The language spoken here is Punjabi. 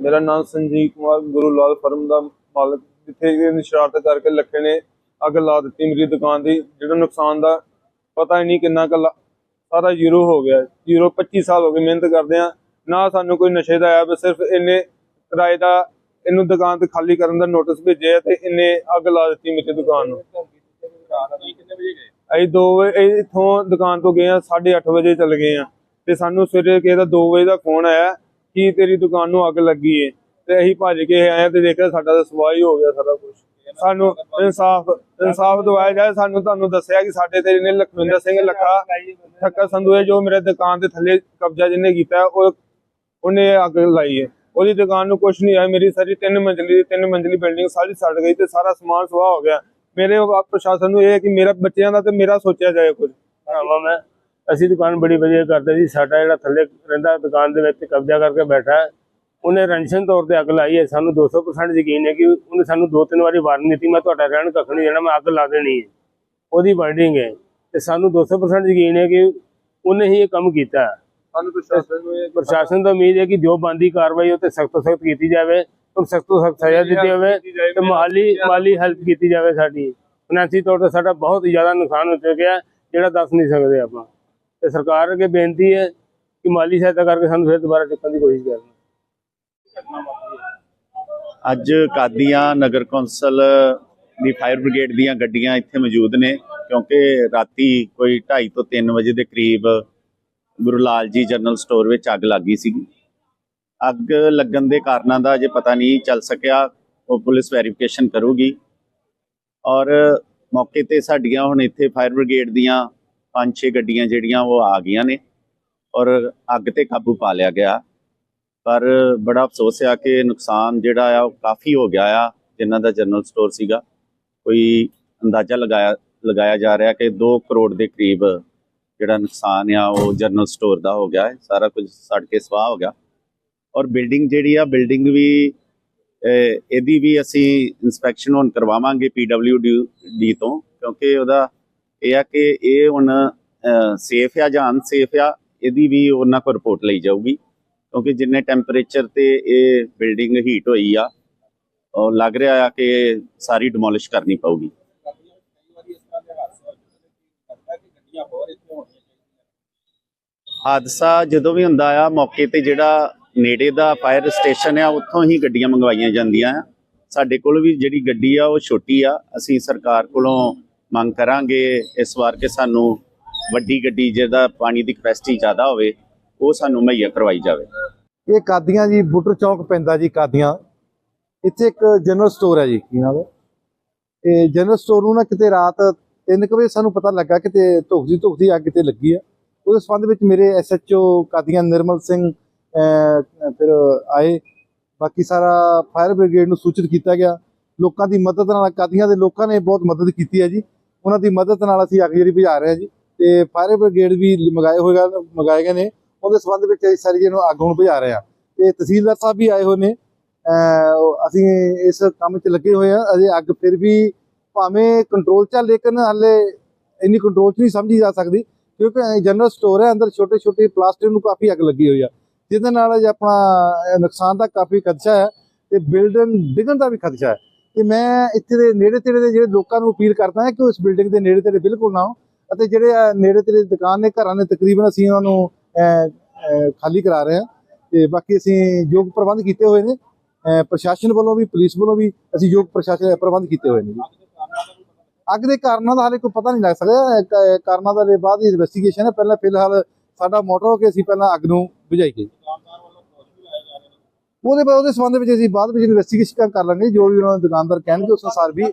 ਮੇਰਾ ਨਾਮ ਸੰਜੀਵ ਕੁਮਾਰ, ਗੁਰੂ ਲਾਲ ਫਰਮ ਦਾ ਮਾਲਕ। ਜਿੱਥੇ ਇਹ ਨਿਸ਼ਰਾਤ ਕਰਕੇ ਲੱਖੇ ਨੇ ਅੱਗ ਲਾ ਦਿੱਤੀ ਮੇਰੀ ਦੁਕਾਨ ਦੀ। ਜਿਹੜਾ ਨੁਕਸਾਨ ਦਾ ਪਤਾ ਹੀ ਨਹੀਂ ਕਿੰਨਾ ਕੁ ਸਾਰਾ ਜ਼ੀਰੋ ਹੋ ਗਿਆ। ਜ਼ੀਰੋ 25 ਸਾਲ ਹੋ ਗਏ ਮਿਹਨਤ ਕਰਦੇ ਆ। ਨਾ ਸਾਨੂੰ ਕੋਈ ਨਸ਼ੇ ਦਾ ਆਇਆ, ਬਸ ਸਿਰਫ ਇਹਨੇ ਕਿਰਾਏ ਦਾ ਇਹਨੂੰ ਦੁਕਾਨ ਤੇ ਖਾਲੀ ਕਰਨ ਦਾ ਨੋਟਿਸ ਭੇਜਿਆ ਤੇ ਇਹਨੇ ਅੱਗ ਲਾ ਦਿੱਤੀ ਮੇਰੀ ਦੁਕਾਨ ਨੂੰ। ਅਸੀਂ 2 ਵਜੇ ਇਹ ਇੱਥੋਂ ਦੁਕਾਨ ਤੋਂ ਗਏ ਆ 8:30 ਵਜੇ ਚੱਲ ਗਏ ਆ। ਤੇ ਸਾਨੂੰ ਸਵੇਰੇ ਕਿਸੇ ਦਾ 2 ਵਜੇ ਦਾ ਫੋਨ ਆਇਆ। ਕਿ ਤੇਰੀ ਦੁਕਾਨ ਨੂੰ ਅੱਗ ਲੱਗੀ ਏ? ਤੇ ਅਸੀਂ ਭੱਜ ਕੇ ਆਏ ਤੇ ਦੇਖਿਆ ਸਾਡਾ ਤਾਂ ਸਵਾਹ ਹੋ ਗਿਆ ਸਾਰਾ ਕੁਝ ਸਾਨੂੰ ਇਨਸਾਫ ਇਨਸਾਫ ਦਵਾਇਆ ਜਾਏ, ਸਾਨੂੰ ਤੁਹਾਨੂੰ ਦੱਸਿਆ ਕਿ ਸਾਡੇ ਤੇ ਇਹਨੇ ਲਖਵਿੰਦਰ ਸਿੰਘ ਲੱਖਾ, ਠੱਕਾ ਸੰਧੂ ਹੈ ਜੋ ਮੇਰੇ ਦੁਕਾਨ ਦੇ ਥੱਲੇ ਕਬਜ਼ਾ ਜਿਹਨੇ ਕੀਤਾ ਉਹ ਉਹਨੇ ਅੱਗ ਲਾਈ ਹੈ ਉਹਦੀ ਦੁਕਾਨ ਨੂੰ ਕੁਝ ਨਹੀਂ ਆਇਆ, ਮੇਰੀ ਸਾਰੀ ਤਿੰਨ ਮੰਜ਼ਲੀ ਦੀ ਤਿੰਨ ਮੰਜ਼ਲੀ ਬਿਲਡਿੰਗ ਸਾਰੀ ਸੜ ਗਈ ਤੇ ਸਾਰਾ ਸਮਾਨ ਸਵਾਹ ਹੋ ਗਿਆ। ਮੇਰੇ ਪ੍ਰਸ਼ਾਸਨ ਨੂੰ ਇਹ ਹੈ ਕਿ ਮੇਰਾ ਬੱਚਿਆਂ ਦਾ ਤੇ ਮੇਰਾ ਸੋਚਿਆ ਜਾਏ ਕੁਝ ਭਰਾਵਾ, ਮੈਂ ਅਸੀਂ ਦੁਕਾਨ ਬੜੀ ਵਧੀਆ ਕਰਦੇ ਜੀ ਸਾਡਾ ਜਿਹੜਾ ਥੱਲੇ ਰਹਿੰਦਾ ਦੁਕਾਨ ਦੇ ਵਿੱਚ ਕਬਜ਼ਾ ਕਰਕੇ ਬੈਠਾ ਹੈ, ਉਹਨੇ ਰੰਸ਼ਨ ਤੌਰ ਤੇ ਅੱਗ ਲਾਈ ਹੈ ਸਾਨੂੰ 200% ਯਕੀਨ ਹੈ ਕਿ ਉਹਨੇ ਸਾਨੂੰ ਦੋ ਤਿੰਨ ਵਾਰੀ ਵਾਰਨਿੰਗ ਦਿੱਤੀ ਮੈਂ ਤੁਹਾਡਾ ਰਹਿਣ ਕੱਖ ਨਹੀਂ ਦੇਣਾ ਮੈਂ ਅੱਗ ਲਾ ਦੇਣੀ ਹੈ। ਉਹਦੀ ਵਾਰਨਿੰਗ ਹੈ ਤੇ ਸਾਨੂੰ 200% ਯਕੀਨ ਹੈ ਕਿ ਉਹਨੇ ਹੀ ਇਹ ਕੰਮ ਕੀਤਾ। ਸਾਨੂੰ ਪ੍ਰਸ਼ਾਸਨ ਨੂੰ ਇਹ ਪ੍ਰਸ਼ਾਸਨ ਤੋਂ ਉਮੀਦ ਹੈ ਕਿ ਜੋ ਬੰਦੀ ਕਾਰਵਾਈ ਉਹ ਤੇ ਸਖਤ ਤੋਂ ਸਖਤ ਕੀਤੀ ਜਾਵੇ ਤੇ ਸਖਤ ਤੋਂ ਸਖਤ ਸਜ਼ਾ ਦਿੱਤੀ ਜਾਵੇ ਤੇ ਮਾਲੀ ਮਾਲੀ ਹੈਲਪ ਕੀਤੀ ਜਾਵੇ ਸਾਡੀ। ਫਾਈਨੈਂਸੀ ਤੌਰ ਤੇ ਸਾਡਾ ਬਹੁਤ ਜ਼ਿਆਦਾ ਨੁਕਸਾਨ ਹੋ ਚੁੱਕਿਆ ਜਿਹੜਾ ਦੱਸ ਨਹੀਂ ਸਕਦੇ ਆਪਾਂ। ਤੇ ਸਰਕਾਰ ਅੱਗੇ ਬੇਨਤੀ ਹੈ ਕਿ ਮਾਲੀ ਸਹਾਇਤਾ ਕਰਕੇ ਸਾਨੂੰ ਫਿਰ ਦੁਬਾਰਾ ਚੁੱਕਣ ਦੀ ਕੋਸ਼ਿਸ਼ ਕਰਨ। ਅੱਜ ਕਾਦੀਆਂ ਨਗਰ ਕੌਂਸਲ ਦੀ ਫਾਇਰ ਬ੍ਰਿਗੇਡ ਦੀਆਂ ਗੱਡੀਆਂ ਇੱਥੇ ਮੌਜੂਦ ਨੇ, ਕਿਉਂਕਿ ਰਾਤੀ ਕੋਈ 2:30 ਤੋਂ 3 ਵਜੇ ਦੇ ਕਰੀਬ ਗੁਰੂ ਲਾਲ ਜੀ ਜਨਰਲ ਸਟੋਰ ਵਿੱਚ ਅੱਗ ਲੱਗੀ ਸੀਗੀ। ਅੱਗ ਲੱਗਣ ਦੇ ਕਾਰਨਾਂ ਦਾ ਅਜੇ ਪਤਾ ਨਹੀਂ ਚੱਲ ਸਕਿਆ, ਉਹ ਪੁਲਿਸ ਵੈਰੀਫਿਕੇਸ਼ਨ ਕਰੂਗੀ। ਔਰ ਮੌਕੇ ਤੇ ਸਾਡੀਆਂ ਹੁਣ ਇੱਥੇ ਫਾਇਰ ਬ੍ਰਿਗੇਡ ਦੀਆਂ 5-6 ਗੱਡੀਆਂ ਜਿਹੜੀਆਂ ਉਹ ਆ ਗਈਆਂ ਨੇ ਔਰ ਅੱਗ ਤੇ ਕਾਬੂ ਪਾ ਲਿਆ ਗਿਆ। ਪਰ ਬੜਾ ਅਫਸੋਸ ਆ ਕਿ ਨੁਕਸਾਨ ਜਿਹੜਾ ਆ ਉਹ ਕਾਫੀ ਹੋ ਗਿਆ ਆ, ਜਿਨ੍ਹਾਂ ਦਾ ਜਨਰਲ ਸਟੋਰ ਸੀਗਾ। ਕੋਈ ਅੰਦਾਜ਼ਾ ਲਗਾਇਆ ਲਗਾਇਆ ਜਾ ਰਿਹਾ ਕਿ 2 ਕਰੋੜ ਦੇ ਕਰੀਬ ਜਿਹੜਾ ਨੁਕਸਾਨ ਆ ਉਹ ਜਨਰਲ ਸਟੋਰ ਦਾ ਹੋ ਗਿਆ ਹੈ। ਸਾਰਾ ਕੁਝ ਸੜ ਕੇ ਸਵਾਹ ਹੋ ਗਿਆ। ਔਰ ਬਿਲਡਿੰਗ ਜਿਹੜੀ ਆ, ਬਿਲਡਿੰਗ ਵੀ ਇਹਦੀ ਵੀ ਅਸੀਂ ਇਨਸਪੈਕਸ਼ਨ ਹੁਣ ਕਰਵਾਵਾਂਗੇ ਡੀ ਤੋਂ, ਕਿਉਂਕਿ ਉਹਦਾ ਇਹ ਆ ਕਿ ਇਹ ਹੁਣ ਸੇਫ ਆ ਜਾਂ ਅਨਸੇਫ ਆ, ਇਹਦੀ ਵੀ ਉਹਨਾਂ ਕੋਲ ਰਿਪੋਰਟ ਲਈ ਜਾਊਗੀ। ਕਿਉਂਕਿ ਜਿੰਨੇ ਟੈਂਪਰੇਚਰ ਤੇ ਇਹ ਬਿਲਡਿੰਗ ਹੀਟ ਹੋਈ ਆ, ਉਹ ਲੱਗ ਰਿਹਾ ਆ ਕਿ ਸਾਰੀ ਡਿਮੋਲਿਸ਼ ਕਰਨੀ ਪਊਗੀ। ਹਾਦਸਾ ਜਦੋਂ ਵੀ ਹੁੰਦਾ ਆ, ਮੌਕੇ ਤੇ ਜਿਹੜਾ ਨੇੜੇ ਦਾ ਫਾਇਰ ਸਟੇਸ਼ਨ ਆ, ਉੱਥੋਂ ਹੀ ਗੱਡੀਆਂ ਮੰਗਵਾਈਆਂ ਜਾਂਦੀਆਂ ਆ। ਸਾਡੇ ਕੋਲ ਵੀ ਜਿਹੜੀ ਗੱਡੀ ਆ, ਉਹ ਛੋਟੀ ਆ। ਅਸੀਂ ਸਰਕਾਰ ਕੋਲੋਂ ਮੰਗ ਕਰਾਂਗੇ ਇਸ ਵਾਰ ਕਿ ਸਾਨੂੰ ਵੱਡੀ ਗੱਡੀ ਜਿਹਦਾ ਪਾਣੀ ਦੀ ਕਪੈਸਿਟੀ ਜ਼ਿਆਦਾ ਹੋਵੇ, ਉਹ ਸਾਨੂੰ ਮੁਹੱਈਆ ਕਰਵਾਈ ਜਾਵੇ। ਇਹ ਕਾਦੀਆਂ ਜੀ? ਬੁੱਟਰ ਚੌਕ ਪੈਂਦਾ ਜੀ ਕਾਦੀਆਂ। ਇੱਥੇ ਇੱਕ ਜਨਰਲ ਸਟੋਰ ਹੈ ਜੀ, ਕੀ ਨਾਮ ਹੈ? ਇਹ ਜਨਰਲ ਸਟੋਰ ਨੂੰ ਨਾ ਕਿਤੇ ਰਾਤ 3 ਵਜੇ ਸਾਨੂੰ ਪਤਾ ਲੱਗਾ ਕਿਤੇ ਧੁਖਦੀ ਧੁਖਦੀ ਅੱਗ ਕਿਤੇ ਲੱਗੀ ਆ। ਉਹਦੇ ਸੰਬੰਧ ਵਿੱਚ ਮੇਰੇ ਐਸਐਚਓ ਕਾਦੀਆਂ ਨਿਰਮਲ ਸਿੰਘ ਫਿਰ ਆਏ। ਬਾਕੀ ਸਾਰਾ ਫਾਇਰ ਬ੍ਰਿਗੇਡ ਨੂੰ ਸੂਚਿਤ ਕੀਤਾ ਗਿਆ। ਲੋਕਾਂ ਦੀ ਮਦਦ ਨਾਲ ਕਾਦੀਆਂ ਦੇ ਲੋਕਾਂ ਨੇ ਬਹੁਤ ਮਦਦ ਕੀਤੀ ਹੈ ਜੀ। ਉਹਨਾਂ ਦੀ ਮਦਦ ਨਾਲ ਅਸੀਂ ਅੱਗ ਜਿਹੜੀ ਬੁਝਾ ਰਹੇ ਹਾਂ ਜੀ। ਤੇ ਫਾਇਰ ਬ੍ਰਿਗੇਡ ਵੀ ਮੰਗਾਏ ਹੋਏਗਾ ਮੰਗਾਏ ਗਏ ਨੇ। ਉਹਦੇ ਸੰਬੰਧ ਵਿੱਚ ਅਸੀਂ ਸਾਰੀ ਜਿਹਨੂੰ ਅੱਗ ਹੁਣ ਬੁਝਾ ਰਹੇ ਹਾਂ। ਤੇ ਤਹਿਸੀਲਦਾਰ ਸਾਹਿਬ ਵੀ ਆਏ ਹੋਏ ਨੇ। ਅਸੀਂ ਇਸ ਕੰਮ 'ਚ ਲੱਗੇ ਹੋਏ ਆ ਅਜੇ ਅੱਗ ਫਿਰ ਵੀ ਭਾਵੇਂ ਕੰਟਰੋਲ 'ਚ ਆ, ਲੇਕਿਨ ਹਾਲੇ ਇੰਨੀ ਕੰਟਰੋਲ 'ਚ ਨਹੀਂ ਸਮਝੀ ਜਾ ਸਕਦੀ। ਕਿਉਂਕਿ ਜਨਰਲ ਸਟੋਰ ਹੈ, ਅੰਦਰ ਛੋਟੇ ਛੋਟੇ ਪਲਾਸਟਿਕ ਨੂੰ ਕਾਫੀ ਅੱਗ ਲੱਗੀ ਹੋਈ ਆ। ਜਿਹਦੇ ਨਾਲ ਆਪਣਾ ਨੁਕਸਾਨ ਦਾ ਕਾਫੀ ਖਦਸ਼ਾ ਹੈ। ਤੇ ਬਿਲਡਿੰਗ ਡਿੱਗਣ ਦਾ ਵੀ ਖਦਸ਼ਾ ਹੈ। ਤੇ ਮੈਂ ਇੱਥੇ ਦੇ ਨੇੜੇ ਤੇੜੇ ਦੇ ਜਿਹੜੇ ਲੋਕਾਂ ਨੂੰ ਅਪੀਲ ਕਰਦਾ ਹਾਂ ਕਿ ਉਹ ਇਸ ਬਿਲਡਿੰਗ ਦੇ ਨੇੜੇ ਤੇੜੇ ਬਿਲਕੁਲ ਨਾ ਆਉਣ ਅਤੇ ਜਿਹੜੇ ਨੇੜੇ ਤੇੜੇ ਦੁਕਾਨ ਨੇ, ਘਰਾਂ ਨੇ, ਤਕਰੀਬਨ ਅਸੀਂ ਉਹਨਾਂ ਨੂੰ ਖਾਲੀ ਕਰਾ ਰਹੇ ਹਾਂ ਤੇ ਬਾਕੀ ਅਸੀਂ ਯੋਗ ਪ੍ਰਬੰਧ ਕੀਤੇ ਹੋਏ ਨੇ ਪ੍ਰਸ਼ਾਸਨ ਵੱਲੋਂ ਵੀ, ਪੁਲਿਸ ਵੱਲੋਂ ਵੀ ਅਸੀਂ ਯੋਗ ਪ੍ਰਸ਼ਾਸਨ ਪ੍ਰਬੰਧ ਕੀਤੇ ਹੋਏ ਨੇ ਅੱਗ ਦੇ ਕਾਰਨਾਂ ਦਾ ਹਾਲੇ ਕੋਈ ਪਤਾ ਨਹੀਂ ਲੱਗ ਸਕਦਾ ਕਾਰਨਾਂ ਦਾ ਬਾਅਦ ਇਨਵੈਸਟੀਗੇਸ਼ਨ ਹੈ। ਪਹਿਲਾਂ ਫਿਲਹਾਲ ਸਾਡਾ ਮੋਟਰ ਹੋ ਕੇ ਅਸੀਂ ਪਹਿਲਾਂ ਅੱਗ ਨੂੰ ਬੁਝਾਈਏ। ਉਹਦੇ ਬਾਅਦ ਉਹਦੇ ਸੰਬੰਧ ਵਿੱਚ ਅਸੀਂ ਬਾਅਦ ਵਿੱਚ ਇਨਵੈਸਟੀਗੇਸ਼ਨ ਕਰ ਲਾਂਗੇ, ਜੋ ਵੀ ਉਹਨਾਂ ਦੇ ਦੁਕਾਨਦਾਰ ਕਹਿਣਗੇ ਉਸ ਅਨੁਸਾਰ ਵੀ